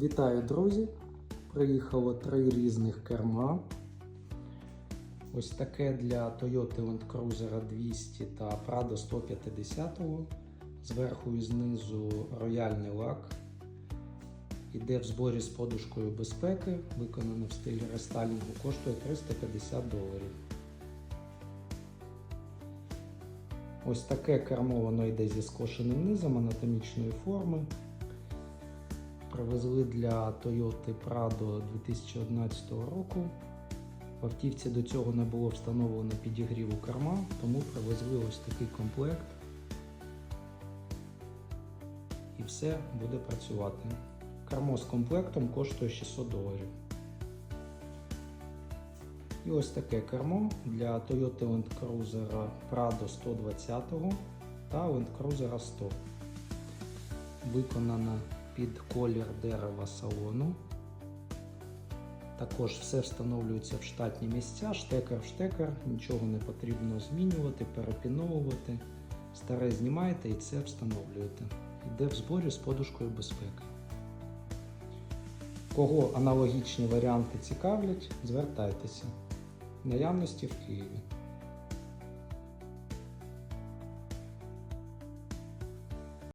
Вітаю, друзі! Приїхало три різних керма. Ось таке для Toyota Land Cruiser 200 та Prado 150. Зверху і знизу рояльний лак. Іде в зборі з подушкою безпеки, виконане в стилі рестайлінгу, коштує 350 доларів. Ось таке кермо воно йде зі скошеним низом анатомічної форми. Привезли для Toyota Prado 2011 року. В автівці до цього не було встановлено підігріву керма, тому привезли ось такий комплект. І все буде працювати. Кермо з комплектом коштує 600 доларів. І ось таке кермо для Toyota Land Cruiser Prado 120 та Land Cruiser 100. Виконана під колір дерева салону. Також все встановлюється в штатні місця, штекер в штекер, нічого не потрібно змінювати, перепіновувати. Старе знімаєте і це встановлюєте. Йде в зборі з подушкою безпеки. Кого аналогічні варіанти цікавлять, звертайтеся. Наявності в Києві.